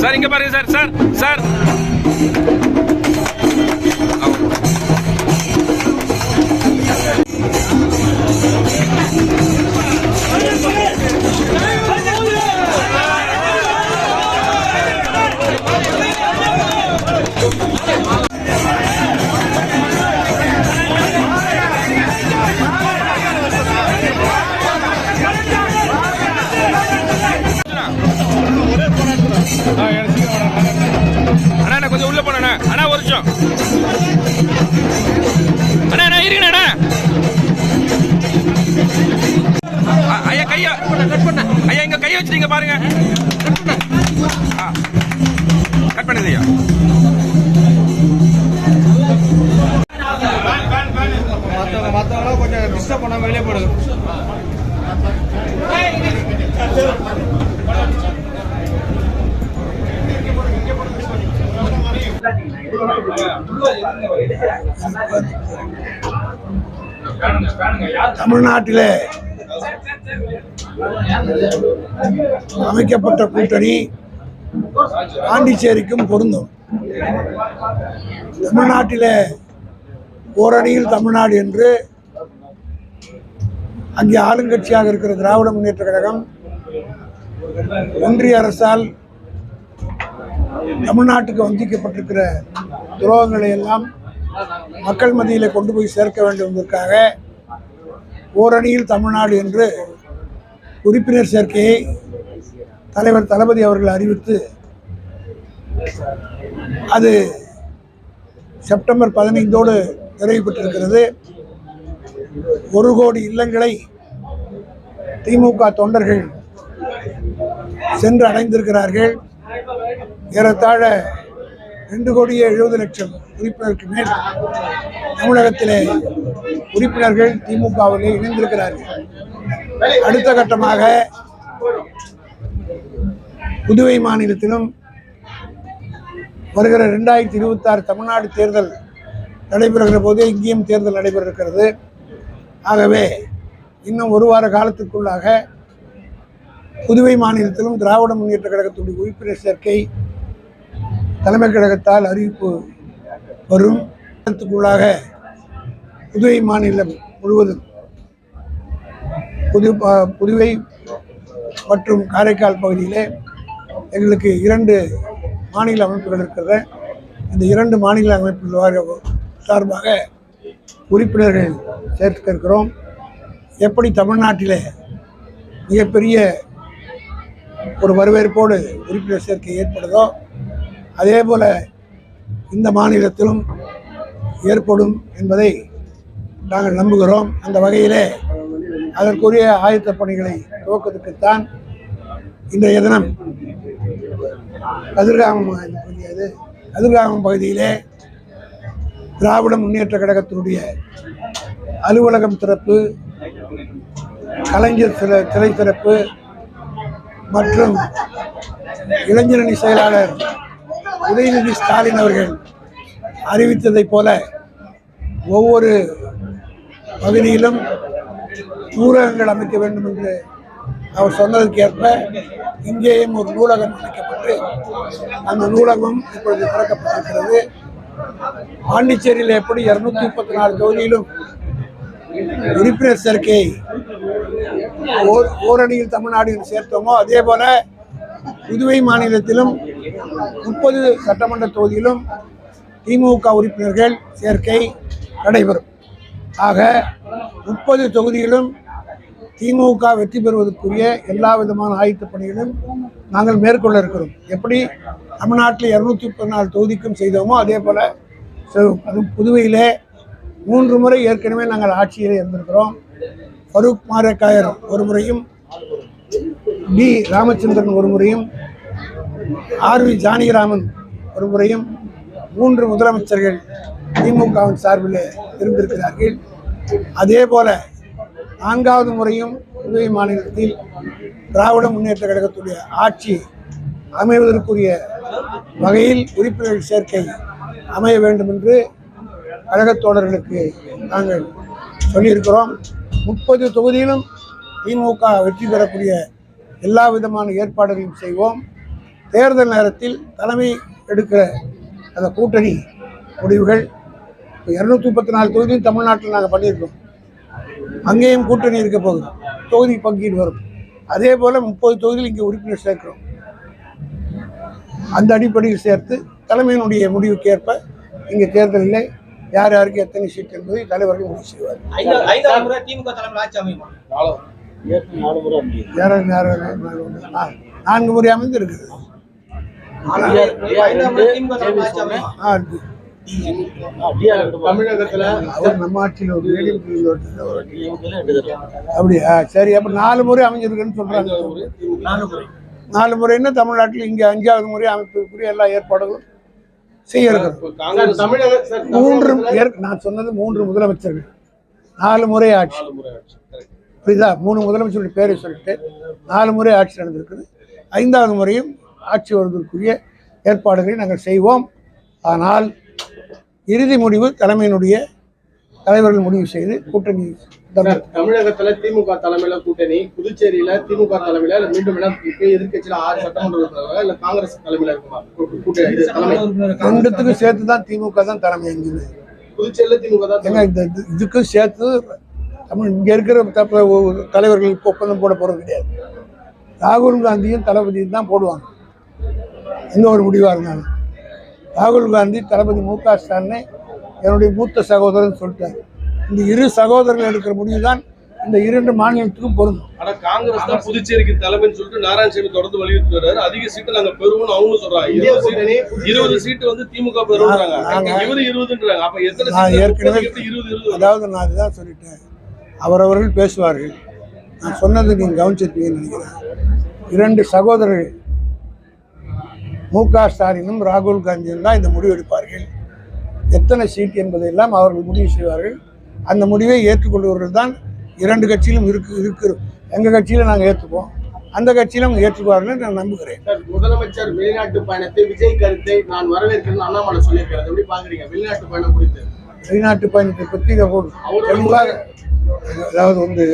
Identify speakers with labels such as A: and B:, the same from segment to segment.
A: Sir இங்க பாருங்க sir sir sir. அண்ணா
B: தமிழ்நாட்டிலே அமைக்கப்பட்ட கூட்டணி பாண்டிச்சேரிக்கும் பொருந்தும். தமிழ்நாட்டிலே ஓரணியில் தமிழ்நாடு என்று அங்கே ஆளுங்கட்சியாக இருக்கிற திராவிட முன்னேற்ற கழகம் ஒன்றிய அரசால் தமிழ்நாட்டுக்கு வஞ்சிக்கப்பட்டிருக்கிற துரோகங்களை எல்லாம் மக்கள் மத்தியில் கொண்டு போய் சேர்க்க வேண்டும் என்பதற்காக ஓரணியில் தமிழ்நாடு என்று உறுப்பினர் சேர்க்கையை தலைவர் தளபதி அவர்கள் அறிவித்து அது செப்டம்பர் பதினைந்தோடு நிறைவு பெற்றிருக்கிறது. ஒரு கோடி இல்லங்களை திமுக தொண்டர்கள் சென்று அடைந்திருக்கிறார்கள் ஏறத்தாழ ரெண்டு கோடியே எழுபது லட்சம் உறுப்பினருக்கு மேல் தமிழகத்திலே உறுப்பினர்கள் திமுகவிலே இணைந்திருக்கிறார்கள். அடுத்த கட்டமாக புதுவை மாநிலத்திலும் வருகிற ரெண்டாயிரத்தி இருபத்தி ஆறு தமிழ்நாடு தேர்தல் நடைபெறுகிற போது இங்கேயும் தேர்தல் நடைபெற இருக்கிறது ஆகவே இன்னும் ஒரு வார காலத்திற்குள்ளாக புதுவை மாநிலத்திலும் திராவிட முன்னேற்ற கழகத்துடைய உறுப்பினர் சேர்க்கை தலைமை கழகத்தால் அறிவிப்பு வரும். காலத்துக்குள்ளாக புதுவை மாநிலம் முழுவதும் புது ப- புதுவை மற்றும் காரைக்கால் பகுதியிலே எங்களுக்கு இரண்டு மாநில அமைப்புகள் இருக்கிறது. இந்த இரண்டு மாநில அமைப்புகள் சார்பாக உறுப்பினர்கள் சேர்க்க இருக்கிறோம் எப்படி தமிழ்நாட்டிலே மிகப்பெரிய ஒரு வரவேற்போடு உறுப்பினர் சேர்க்கை ஏற்படுதோ அதே போல் இந்த மாநிலத்திலும் ஏற்படும் என்பதை நாங்கள் நம்புகிறோம். அந்த வகையிலே அதற்குரிய ஆயத்த பணிகளை துவக்கத்துக்குத்தான் இன்றைய தினம் கதிர்காமம் பகுதியாது கதிர்காமம் பகுதியிலே திராவிட முன்னேற்ற கழகத்தினுடைய அலுவலகம் திறப்பு கலைஞர் சில சிலை திறப்பு மற்றும் இளைஞரணி செயலாளர் உதயநிதி ஸ்டாலின் அவர்கள் அறிவித்ததைப் போல ஒவ்வொரு பகுதியிலும் நூலகங்கள் அமைக்க வேண்டும் என்று அவர் சொன்னதற்கேற்ப இங்கேயும் ஒரு நூலகம் அமைக்கப்பட்டு அந்த நூலகம் இப்பொழுது திறக்கப்பட்டிருக்கிறது. பாண்டிச்சேரியில் எப்படி இருநூத்தி முப்பத்தி நாலு தொகுதியிலும் உறுப்பினர் சேர்க்கை ஓர் ஓரணியில் தமிழ்நாடு சேர்த்தோமோ அதே போல புதுவை மாநிலத்திலும் முப்பது சட்டமன்ற தொகுதியிலும் திமுக உறுப்பினர்கள் சேர்க்கை நடைபெறும். ஆக முப்பது தொகுதியிலும் திமுக வெற்றி பெறுவதற்குரிய எல்லா விதமான ஆயத்த பணிகளும் நாங்கள் மேற்கொள்ள இருக்கிறோம். எப்படி தமிழ்நாட்டில் இருநூத்தி முப்பத்தி நாலு தொகுதிக்கும் செய்தோமோ அதே போல் செ- அதுவும் புதுவையிலே மூன்று முறை ஏற்கனவே நாங்கள் ஆட்சியில் இருந்திருக்கிறோம். ஃபருக் மாரக்காயர் ஒரு முறையும் டி ராமச்சந்திரன் ஒரு முறையும் ஆர் வி ஜானகிராமன் ஒரு முறையும் மூன்று முதலமைச்சர்கள் திமுகவின் சார்பில் இருந்திருக்கிறார்கள். அதே போல நான்காவது முறையும் புதுவை மாநிலத்தில் திராவிட முன்னேற்ற கழகத்துடைய ஆட்சி அமைவதற்குரிய வகையில் உறுப்பினர் சேர்க்கை அமைய வேண்டும் என்று கழகத் தோழர்களுக்கு நாங்கள் சொல்லியிருக்கிறோம். முப்பது தொகுதியிலும் திமுக வெற்றி பெறக்கூடிய எல்லா விதமான ஏற்பாடுகளையும் செய்வோம். தேர்தல் நேரத்தில் தலைமை எடுக்கிற அந்த கூட்டணி முடிவுகள் இரநூத்தி முப்பத்தி நாலு தொகுதியும் தமிழ்நாட்டில் நாங்கள் பண்ணியிருக்கோம். அங்கேயும் கூட்டணி இருக்க போகுது. தொகுதி பங்கீடு வரும். அதே போல் முப்பது தொகுதியில் இங்கே உறுப்பினர் சேர்க்கிறோம். அந்த அடிப்படையில் சேர்த்து தலைமையினுடைய முடிவுக்கு ஏற்ப இங்கே தேர்தலில் யார் யாருக்கு எத்தனை சீட் என்பதை தலைவர்கள் முடிவு செய்வார் நான்கு முறை அமைந்து இருக்குது
C: தமிழகத்துல
B: நம்ம ஆட்சியில் ஒரு. அப்படியா சரி அப்ப நாலு முறை அமைஞ்சிருக்குன்னு சொல்றாங்க.
C: நாலு முறை.
B: நாலு முறைன்னா தமிழ்நாட்டில் இங்கே அஞ்சாவது முறை அமைப்பதற்குரிய எல்லா ஏற்பாடுகளும் செய்ய இருக்கிறோம் மூன்று நான் சொன்னது மூன்று முதலமைச்சர்கள். நாலு முறை ஆட்சி. புரியுதா? மூணு முதலமைச்சருடைய பேரை சொல்லிட்டு நாலு முறை ஆட்சி நடந்திருக்குது. ஐந்தாவது முறையும் ஆட்சி வருவதற்குரிய ஏற்பாடுகளை நாங்கள் செய்வோம். ஆனால் இறுதி முடிவு தலைமையினுடைய தலைவர்கள் முடிவு செய்து கூட்டணி தமிழ்
C: தமிழகத்துல திமுக தலைமையில கூட்டணி புதுச்சேரியில திமுக தலைமையில மீண்டும் எதிர்க்கட்சியில ஆறு சட்டமன்ற இல்ல காங்கிரஸ் தலைமையில இருக்குமா?
B: ரெண்டுத்துக்கும் சேர்த்து தான் திமுக தான் தலைமை எங்குது
C: புதுச்சேரியில திமுக தான்
B: இந்த இது- இதுக்கும் சேர்த்து தமிழ் இங்கே இருக்கிற தப்ப ஒ- தலைவர்கள் இப்போ ஒப்பந்தம் போட போகிறது கிடையாது. ராகுல் காந்தியும் தளபதியும் தான் போடுவாங்க. எந்த ஒரு முடிவாக இருந்தாலும் ராகுல் காந்தி தளபதி மு க ஸ்டாலினை என்னுடைய மூத்த சகோதரன் சொல்லிட்டார். இந்த இரு சகோதரர்கள் எடுக்கிற முடிவு தான் இந்த இரண்டு மாநிலத்துக்கும் பொருந்தும்.
D: ஆனா காங்கிரஸ் தான் புதுச்சேரிக்கு தலைமைன்னு சொல்லிட்டு நாராயணசாமி தொடர்ந்து வலியுறுத்தி வர்றாரு. அதிக சீட்டு நாங்க பெறுவோம்னு அவங்களும் சொல்றாங்க. இருபது சீட்டு இருபது சீட்டு வந்து திமுக பெறுவாங்க இவரு இருபதுன்றாங்க. அப்ப எத்தனை
B: நான் ஏற்கனவே
D: இருபது இருபது
B: அதாவது நான் இதுதான் சொல்லிட்டேன். அவரவர்கள் பேசுவார்கள். நான் சொன்னது நீங்கள் கவனிச்சிருப்பீங்கன்னு நினைக்கிறேன். இரண்டு சகோதரர்கள் மு க ஸ்டாலினும் ராகுல் காந்தியும் தான் இந்த முடிவு எடுப்பார்கள். எத்தனை சீட் என்பதையெல்லாம் அவர்கள் முடிவு செய்வார்கள். அந்த முடிவை ஏற்றுக்கொள்பவர்கள் தான் இரண்டு கட்சியிலும் இருக்கு இருக்கு எங்கள் கட்சியில் நாங்கள் ஏற்றுப்போம் அந்த கட்சியிலும் ஏற்றுக்குவார்கள் நான் நம்புகிறேன்.
C: சார், முதலமைச்சர் வெளிநாட்டு பயணத்தை விஜய் கருத்தை நான் வரவேற்கிறேன் அண்ணாமலை சொல்லியிருக்கிறார். எப்படி பாக்குறீங்க வெளிநாட்டு பயணம் குறித்து.
B: வெளிநாட்டு பயணத்தை பற்றி தெளிவாக அதாவது வந்து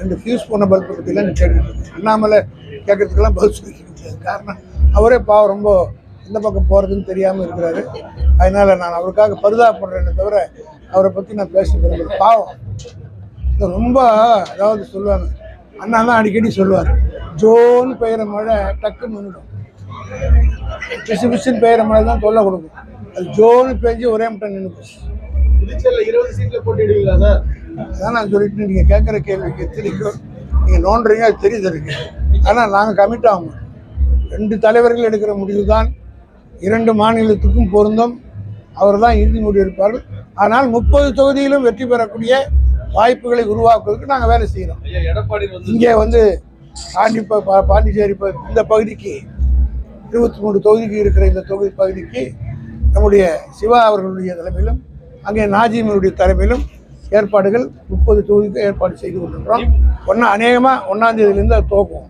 B: ரெண்டு ஃபியூஸ் போன பல்பை பற்றிலாம் கேட்டுட்டு அண்ணாமலை கேட்கறதுக்கெல்லாம் பதில் முடியாது காரணம் அவரே பாவம் ரொம்ப எந்த பக்கம் போகிறதுன்னு தெரியாமல் இருக்கிறாரு. அதனால் நான் அவருக்காக பரிதாபப்படுறேனே தவிர அவரை பற்றி நான் பேச விரும்பல பாவம். இது ரொம்ப அதாவது சொல்லுவாங்க. அண்ணா தான் அடிக்கடி சொல்லுவார். ஜோன்னு பெய்கிற மழை டக்குன்னு நின்றுடும் பிசு பிசுன்னு பெய்கிற மழை தான் தொல்லை கொடுக்கும். அது ஜோன்னு பெஞ்சு ஒரே மட்டும் நின்று போச்சு.
C: இருபது சீட்ல போட்டிடுவீங்களா சார்?
B: அதான் நான் சொல்லிட்டு நீங்கள் கேட்குற கேள்விக்கு தெரியும் நீங்கள் நோண்டுறீங்க அது தெரியுது இருக்கு ஆனால் நாங்கள் கமிட் ஆகும் ரெண்டு தலைவர்கள் எடுக்கிற முடிவு தான் இரண்டு மாநிலத்துக்கும் பொருந்தும். அவர் தான் இறுதி முடிவு எடுப்பார்கள். ஆனால் முப்பது தொகுதியிலும் வெற்றி பெறக்கூடிய வாய்ப்புகளை உருவாக்குவதற்கு நாங்கள் வேலை செய்கிறோம் இங்கே வந்து பாண்டி பாண்டிச்சேரி இந்த பகுதிக்கு இருபத்தி மூணு தொகுதிக்கு இருக்கிற இந்த தொகுதி பகுதிக்கு நம்முடைய சிவா அவர்களுடைய தலைமையிலும் அங்கே நாஜிமினுடைய தலைமையிலும் ஏற்பாடுகள் முப்பது தொகுதிக்கு ஏற்பாடு செய்து கொண்டிருக்கிறோம். ஒன்றா அநேகமாக ஒன்றாம் தேதியிலேருந்து அது துவக்கும்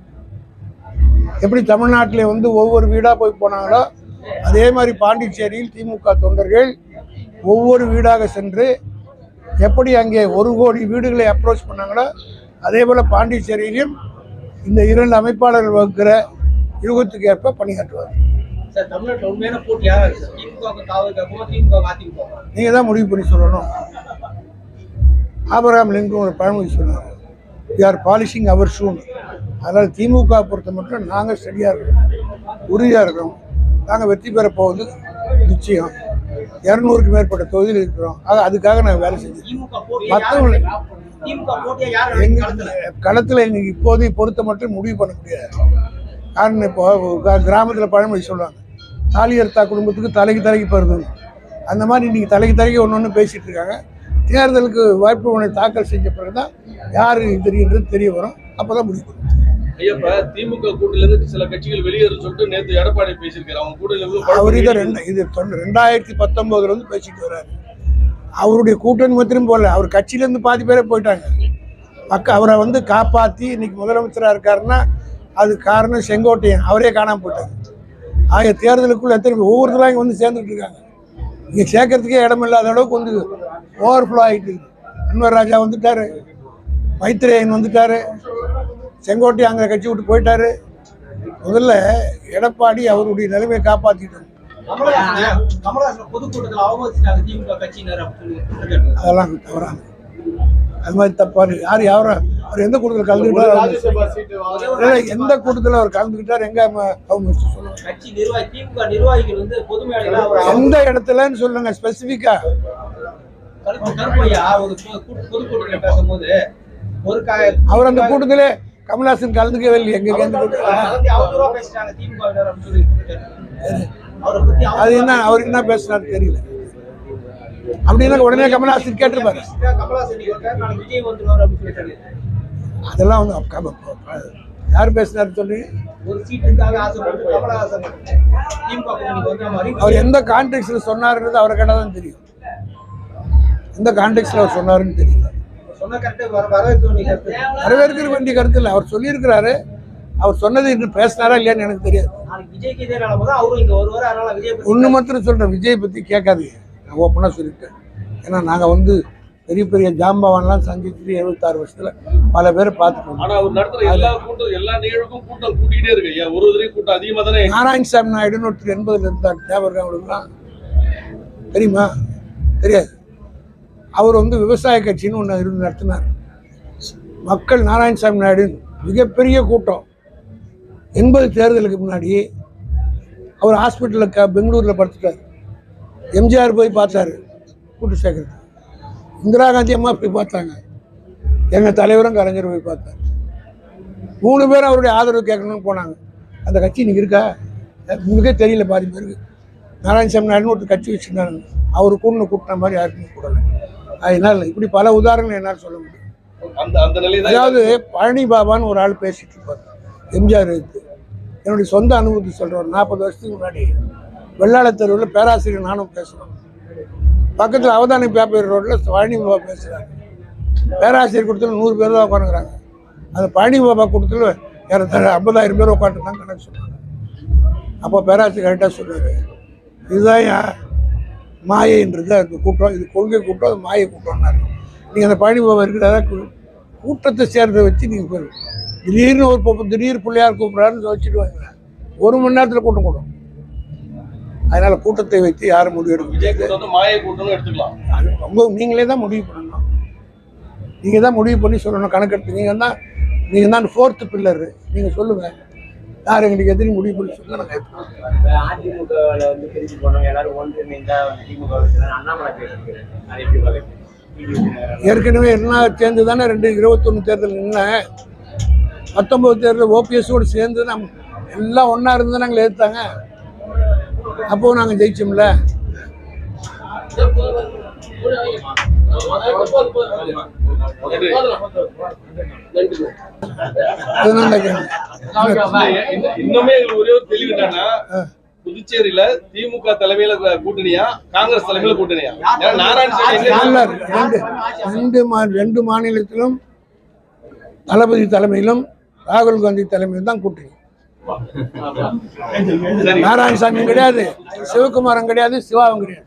B: எப்படி தமிழ்நாட்டிலே வந்து ஒவ்வொரு வீடாக போய் போனாங்களோ அதே மாதிரி பாண்டிச்சேரியில் திமுக தொண்டர்கள் ஒவ்வொரு வீடாக சென்று எப்படி அங்கே ஒரு கோடி வீடுகளை அப்ரோச் பண்ணாங்களோ அதே போல் பாண்டிச்சேரியிலும் இந்த இரண்டு அமைப்பாளர்கள் வகுக்கிற யுகத்துக்கு ஏற்ப பணியாற்றுவார். நீங்கள் தான் முடிவு பண்ணி சொல்லணும். ஆபராம் லிங்கும் ஒரு பழமொழி சொன்னார் we are polishing our shoes அதனால் திமுக பொறுத்த மட்டும் நாங்கள் ஸ்டடியாக இருக்கிறோம் உறுதியாக இருக்கிறோம் நாங்கள் வெற்றி பெற போவது நிச்சயம். இரநூறுக்கு மேற்பட்ட தொகுதியில் இருக்கிறோம். ஆக அதுக்காக நாங்கள் வேலை செஞ்சோம். மற்றவங்களை
C: திமுக போட்டியை யார்
B: எங்க
C: களத்துல
B: இன்னைக்கு இப்போதைய பொறுத்த மட்டும் முடிவு பண்ண முடியாது. காரணம் இப்போ கிராமத்தில் பழமொழி சொல்லுவாங்க. தாலி அறுத்தா குடும்பத்துக்கு தலைக்கு தலைக்கு பருதுன்னு அந்த மாதிரி இன்னைக்கு தலைக்கு தலைக்கு ஒன்று ஒன்று பேசிட்டு இருக்காங்க. தேர்தலுக்கு வாய்ப்பு தாக்கல் செஞ்ச பிறகு தான் யார் தெரியுன்றது தெரிய வரும். அப்போ தான் முடிவு பண்ணும்
D: ஐயா இப்ப திமுக கூட்டில இருந்து சில கட்சிகள் வெளியேறும் சொல்லிட்டு நேத்து எடப்பாடி பேசியிருக்காரு. அவங்க கூட்டணியில இருந்து
B: அவர் இதை ரெண்டு இது ரெண்டாயிரத்தி பத்தொம்போதுல வந்து பேசிட்டு வர்றாரு. அவருடைய கூட்டணி மாத்திரம் போகல அவர் கட்சியிலேருந்து பாதி பேரே போயிட்டாங்க. பக்க அவரை வந்து காப்பாற்றி இன்னைக்கு முதலமைச்சராக இருக்காருன்னா அது காரணம் செங்கோட்டையன். அவரே காணாமல் போயிட்டார். ஆகிய தேர்தலுக்குள்ள எத்தனை ஒவ்வொருத்தரும் இங்கே வந்து சேர்ந்துட்டு இருக்காங்க. இங்கே சேர்க்கறதுக்கே இடம் இல்லாத அளவுக்கு வந்து ஓவர்ஃப்ளோ ஆகிட்டு அன்வர் ராஜா வந்துட்டாரு. மைத்ரேயன் வந்துட்டாரு. செங்கோட்டை அங்கே கட்சி விட்டு போயிட்டாரு. முதல்ல எடப்பாடி அவருடைய நிலைமையை காப்பாற்றிட்டார். அதெல்லாம் தவறாங்க அது மாதிரி தப்பாரு யார் யாரும் அவர் எந்த கூட்டத்தில் கலந்துக்கிட்டார்? எந்த கூட்டத்தில் அவர் கலந்துக்கிட்டார்? எங்க சொல்லுங்க.
E: கட்சி நிர்வாகி திமுக நிர்வாகிகள் வந்து பொது மேடையில அவர்
B: எந்த இடத்துலன்னு சொல்லுங்க ஸ்பெசிஃபிக்கா அவர் அந்த கூட்டத்திலே கமல்ஹாசன் கலந்துக்கவே இல்லை எங்க அது என்ன அவர் என்ன பேசினாரு தெரியல. அப்படின்னா உடனே கமல்ஹாசன் கேட்டிருப்பாரு. அதெல்லாம் வந்து கம- யார் பேசினாரு சொல்லி? அவர் எந்த கான்டெக்ட்ல சொன்னாருன்றது அவரை கேட்டால் தான் தெரியும். எந்த கான்டெக்ட்ல அவர் சொன்னாருன்னு தெரியல. வரவேற்கிற வேண்டிய கருத்து. இல்லை. அவர் சொல்லியிருக்கிறாரு. அவர் சொன்னது இன்னும் பேசினாரா இல்லையான்னு எனக்கு தெரியாது. ஒன்று மாத்திரம் சொல்கிறேன் விஜய் பற்றி கேட்காதீங்க. நான் ஓப்பனாக சொல்லிட்டேன். ஏன்னா நாங்கள் வந்து பெரிய பெரிய ஜாம்பவான்லாம் சந்திச்சுட்டு எழுபத்தாறு வருஷத்தில் பல பேரை பார்த்துட்டோம்
D: ஆனா அவர் நடத்துற எல்லா கூட்டம் எல்லா நிகழ்வுக்கும் கூட்டம் கூட்டிக்கிட்டே இருக்கு. ஐயா ஒரு தடவை கூட்டம் அதிகமா தானே?
B: நாராயணசாமி நாயுடுன்னு ஒருத்தர் எண்பதுல இருந்தார். இருக்கா அவங்களுக்குலாம் தெரியுமா? தெரியாது. அவர் வந்து விவசாய கட்சின்னு ஒன்று இருந்து நடத்தினார். மக்கள் நாராயணசாமி நாயுடு மிகப்பெரிய கூட்டம். எண்பது தேர்தலுக்கு முன்னாடி அவர் ஹாஸ்பிட்டலில் க பெங்களூரில் படுத்துட்டார். எம்ஜிஆர் போய் பார்த்தாரு கூட்டு சேர்க்கறது இந்திரா காந்தி அம்மா போய் பார்த்தாங்க. எங்கள் தலைவரும் கலைஞர் போய் பார்த்தார். மூணு பேரும் அவருடைய ஆதரவு கேட்கணும்னு போனாங்க. அந்த கட்சி இன்றைக்கி இருக்கா? மிக தெரியல பாதி பேருக்கு. நாராயணசாமி நாயுடுன்னு ஒருத்தர் கட்சி வச்சுருந்தாங்க அவர் கூட கூட்டின மாதிரி யாருக்குமே கூடலை. அதனால இப்படி பல உதாரணங்கள் என்னால் சொல்ல முடியும். அதாவது பழனி பாபான்னு ஒரு ஆள் பேசிட்டு இருப்பார். எம்ஜிஆர் இருக்கு என்னுடைய சொந்த அனுபவத்தை சொல்கிறேன் ஒரு நாற்பது வருஷத்துக்கு முன்னாடி வெள்ளாள தெருவில் பேராசிரியர் நானும் பேசுகிறோம் பக்கத்தில் அவதானி பேப்பர் ரோட்டில் பழனி பாபா பேசுகிறாங்க பேராசிரியர் கூட்டத்தில் நூறு பேர் தான் உட்காந்துக்கிறாங்க அந்த பழனி பாபா கூட்டத்தில் ஏறத்தாழ ஐம்பதாயிரம் பேர் உட்காந்துருந்தாங்க கணக்கு சொன்னாங்க அப்போ பேராசிரியர் கரெக்டாக சொன்னார் இதுதான் மாயைன்றது அந்த கூட்டம். இது கொள்கை கூட்டம் அது மாயை கூட்டம்னாரு நீங்கள் அந்த பழனி பாபா இருக்கிறதா கூட்டத்தை சேர்றதை வச்சு நீங்கள் போய் திடீர்னு ஒரு பக்கம் திடீர் பிள்ளையார் கூப்பிட்றாருன்னு வச்சுட்டு வாங்க. ஒரு மணி நேரத்தில் கூட்டம் கூடும். அதனால கூட்டத்தை வைத்து யாரும்
D: கூட்டம் வந்து மாய கூட்டம்னு எடுத்துக்கலாம்.
B: அது உங்க நீங்களே தான் முடிவு பண்ணணும். நீங்கள் தான் முடிவு பண்ணி சொல்லணும் கணக்கெடுத்து. நீங்கள் தான் நீங்கள் தான் ஃபோர்த்து பில்லர் நீங்கள் சொல்லுங்கள் யார் எங்களுக்கு எதிரி முடிவு பண்ணி சொல்லுங்க நாங்கள்.
F: அதிமுகவில் வந்து பிரிஞ்சு போனவங்க எல்லாரும் ஒன்றிணைந்தா திமுக அண்ணாமலை பார்க்குறீங்க?
B: ஏற்கனவே எல்லாம் சேர்ந்து தானே ரெண்டு இருபத்தொன்று தேர்தல் நின்னேன் பத்தொம்பது தேர்தல் ஓபிஎஸோடு சேர்ந்து நம்ம எல்லாம் ஒன்றா இருந்து நாங்கள் எதிர்த்தாங்க. அப்போ நாங்கள் ஜெயிச்சோம்ல.
D: இன்ன- இன்னுமே ஒரே ஒரு தெளிவு என்னன்னா புதுச்சேரியில திமுக தலைமையில கூட்டணியா காங்கிரஸ் தலைமையில கூட்டணியா? நாராயணசாமி
B: ரெண்டு ரெண்டு மாநிலத்திலும் தளபதி தலைமையிலும் ராகுல் காந்தி தலைமையிலும் தான் கூட்டணி.
D: சரி.
B: நாராயணசாமியும் கிடையாது சிவகுமாரும் கிடையாது சிவாவும் கிடையாது.